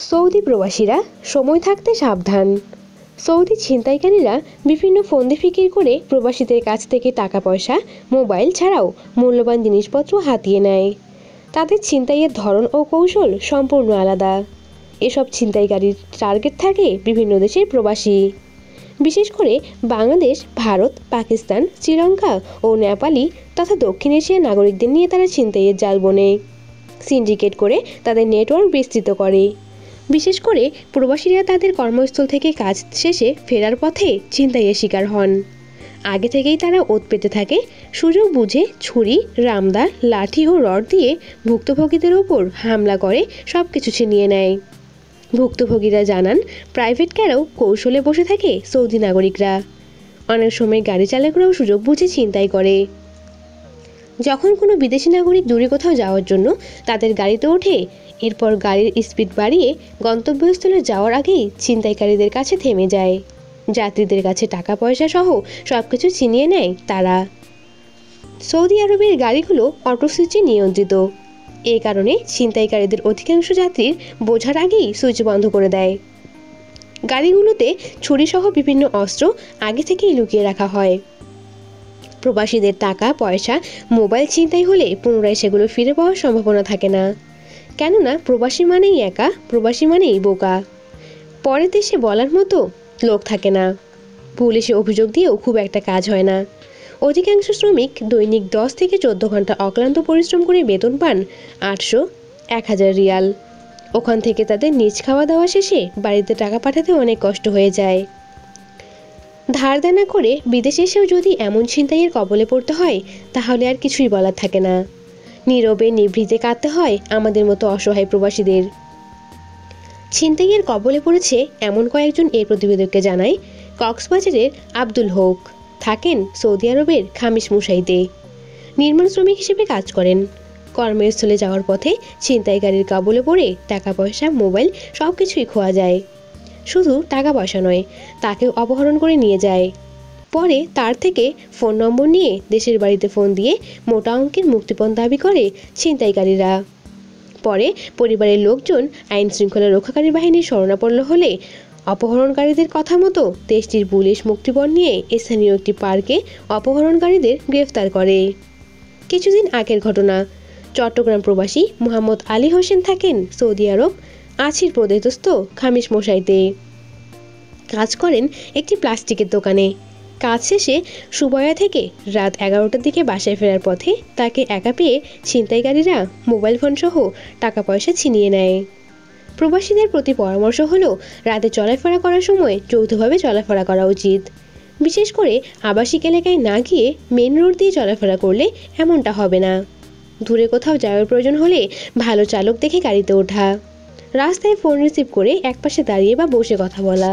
Saudi প্রবাসীরা সময় থাকতে সাবধান। সৌদি ছিনতাইকারীরা বিভিন্ন ফন্দি ফিকির করে প্রবাসীদের কাছ থেকে টাকা পয়সা মোবাইল ছাড়াও মূল্যবান জিনিসপত্র হাতিয়ে নেয়। তাদের ছিনতাইয়ের ধরন ও কৌশল সম্পূর্ণ আলাদা। এসব ছিনতাইকারীর টার্গেট থাকে বিভিন্ন দেশের প্রবাসী। বিশেষ করে বাংলাদেশ, ভারত, পাকিস্তান, শ্রীলঙ্কা ও নেপালি তথা দক্ষিণ এশিয়ার নাগরিকদের নিয়ে তারা ছিনতাইয়ের জাল বনে। সিন্ডিকেট করে তাদের নেটওয়ার্ক বিস্তৃত করে। বিশেষ করে প্রবাসীরা তাদের কর্মস্থল থেকে কাজ শেষে ফেরার পথে ছিনতাইয়ের শিকার হন। আগে থেকেই তারা ওত পেতে থাকে, সুযোগ বুঝে ছুরি, রামদা, লাঠি ও রড দিয়ে ভুক্তভোগীদের ওপর হামলা করে সব কিছু ছিনিয়ে নেয়। ভুক্তভোগীরা জানান, প্রাইভেট কারেও কৌশলে বসে থাকে সৌদি নাগরিকরা। অনেক সময় গাড়ি চালকরাও সুযোগ বুঝে ছিনতাই করে। যখন কোনো বিদেশি নাগরিক দূরে কোথাও যাওয়ার জন্য তাদের গাড়িতে ওঠে, এরপর গাড়ির স্পিড বাড়িয়ে গন্তব্যস্থলে যাওয়ার আগেই ছিনতাইকারীদের কাছে থেমে যায়। যাত্রীদের কাছে টাকা পয়সা সহ সব কিছু ছিনিয়ে নেয় তারা। সৌদি আরবের গাড়িগুলো অটো সুইচে নিয়ন্ত্রিত। এ কারণে ছিনতাইকারীদের অধিকাংশ যাত্রীর বোঝার আগেই সুইচ বন্ধ করে দেয়। গাড়িগুলোতে ছুরিসহ বিভিন্ন অস্ত্র আগে থেকেই লুকিয়ে রাখা হয়। প্রবাসীদের টাকা, পয়সা, মোবাইল ছিনতাই হলে পুনরায় সেগুলো ফিরে পাওয়ার সম্ভাবনা থাকে না। কেননা প্রবাসী মানেই একা, প্রবাসী মানেই বোকা। পরের দেশে বলার মতো লোক থাকে না। পুলিশে অভিযোগ দিয়েও খুব একটা কাজ হয় না। অধিকাংশ শ্রমিক দৈনিক দশ থেকে চোদ্দ ঘণ্টা অক্লান্ত পরিশ্রম করে বেতন পান আটশো, এক হাজার রিয়াল। ওখান থেকে তাদের নিজ খাওয়া দাওয়া শেষে বাড়িতে টাকা পাঠাতে অনেক কষ্ট হয়ে যায়। ধার দেনা করে বিদেশে এসেও যদি এমন ছিনতাইয়ের কবলে পড়তে হয়, তাহলে আর কিছুই বলার থাকে না। নীরবে নিভৃতে কাঁদতে হয় আমাদের মতো অসহায় প্রবাসীদের। ছিনতাইয়ের কবলে পড়েছে এমন কয়েকজন এই প্রতিবেদককে জানায় কক্সবাজারের আব্দুল হোক। থাকেন সৌদি আরবের খামিস মুসাইতে নির্মাণ শ্রমিক হিসেবে কাজ করেন। কর্মস্থলে যাওয়ার পথে ছিনতাইকারীর কবলে পড়ে টাকা পয়সা মোবাইল সব কিছুই খোয়া যায়। শুধু টাকা পয়সা নয়, তাকেও অপহরণ করে নিয়ে যায়। পরে তার থেকে ফোন নম্বর নিয়ে দেশের বাড়িতে ফোন দিয়ে মোটা অঙ্কের মুক্তিপণ দাবি করে ছিনতাইকারীরা। পরে পরিবারের লোকজন আইন শৃঙ্খলা রক্ষাকারী বাহিনীর শরণাপন্ন হলে অপহরণকারীদের কথা মতো দেশটির পুলিশ মুক্তিপণ নিয়ে স্থানীয় একটি পার্কে অপহরণকারীদের গ্রেফতার করে। কিছুদিন আগের ঘটনা, চট্টগ্রাম প্রবাসী মোহাম্মদ আলী হোসেন থাকেন সৌদি আরব আছির প্রদেশস্থ খামিস মশাইতে। কাজ করেন একটি প্লাস্টিকের দোকানে। কাজ শেষে সুবয়া থেকে রাত এগারোটার দিকে বাসায় ফেরার পথে তাকে একা পেয়ে ছিনতাইকারীরা মোবাইল ফোন সহ টাকা পয়সা ছিনিয়ে নেয়। প্রবাসীদের প্রতি পরামর্শ হলো, রাতে চলাফেরা করার সময় যৌথভাবে চলাফেরা করা উচিত। বিশেষ করে আবাসিক এলাকায় না গিয়ে মেন রোড দিয়ে চলাফেরা করলে এমনটা হবে না। দূরে কোথাও যাওয়ার প্রয়োজন হলে ভালো চালক দেখে গাড়িতে ওঠা। রাস্তায় ফোন রিসিভ করে একপাশে দাঁড়িয়ে বা বসে কথা বলা।